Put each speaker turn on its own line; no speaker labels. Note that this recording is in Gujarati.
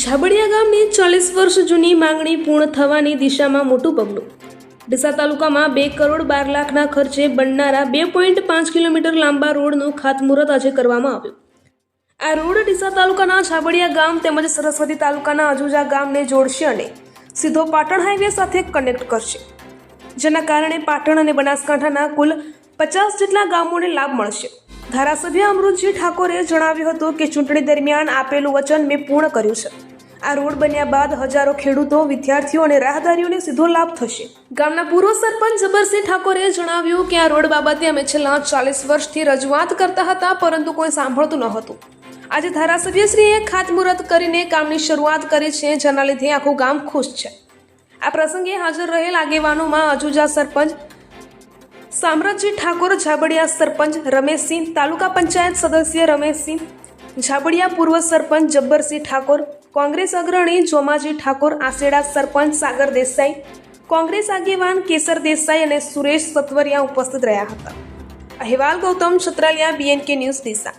ઝાબડિયા ગામની ચાલીસ વર્ષ જૂની માંગણી પૂર્ણ થવાની દિશામાં મોટું પગલું. ડીસા તાલુકામાં બે કરોડ બાર લાખના ખર્ચે બનનારા બે પોઈન્ટ પાંચ કિલોમીટર લાંબા રોડનું ખાતમુહૂર્ત આજે કરવામાં આવ્યું. આ રોડ ડીસા તાલુકાના ઝાબડિયા ગામ તેમજ સરસ્વતી તાલુકાના અજુજા ગામને જોડશે અને સીધો પાટણ હાઈવે સાથે કનેક્ટ કરશે. જેના કારણે પાટણ અને બનાસકાંઠાના કુલ પચાસ જેટલા ગામોને લાભ મળશે. ધારાસભ્ય અમૃતજી ઠાકોરે જણાવ્યું હતું કે ચૂંટણી દરમિયાન આપેલું વચન મેં પૂર્ણ કર્યું છે. આ રોડ બન્યા બાદ હજારો ખેડૂતો, વિદ્યાર્થીઓ અને રાહદારીઓને સીધો લાભ થશે. ગામના પૂર્વ સરપંચ જબરસિંહ ઠાકોરે જણાવ્યું કે આ રોડ બાબતે અમે છેલ્લા ચાલીસ વર્ષથી રજૂઆત કરતા હતા, પરંતુ કોઈ સાંભળતું ન હતું આજે ધારાસભ્યશ્રીએ ખાતમુહૂર્ત કરીને કામની શરૂઆત કરી છે, જેના લીધે આખું ગામ ખુશ છે. આ પ્રસંગે હાજર રહેલ આગેવાનોમાં અજુજા સરપંચ સામ્રાજજી ઠાકોર ઝાબડિયા સરપંચ રમેશસિંહ, તાલુકા પંચાયત સદસ્ય રમેશસિંહ, ઝાબડિયા પૂર્વ સરપંચ જબ્બરસિંહ ઠાકોર કોંગ્રેસ અગ્રણી જોમાજી ઠાકોર આસેડા સરપંચ સાગર દેસાઈ, કોંગ્રેસ આગેવાન કેસર દેસાઈ અને સુરેશ સત્વરિયા ઉપસ્થિત રહ્યા હતા. અહેવાલ ગૌતમ છત્રાલિયા બીએનકે ન્યૂઝ દિશા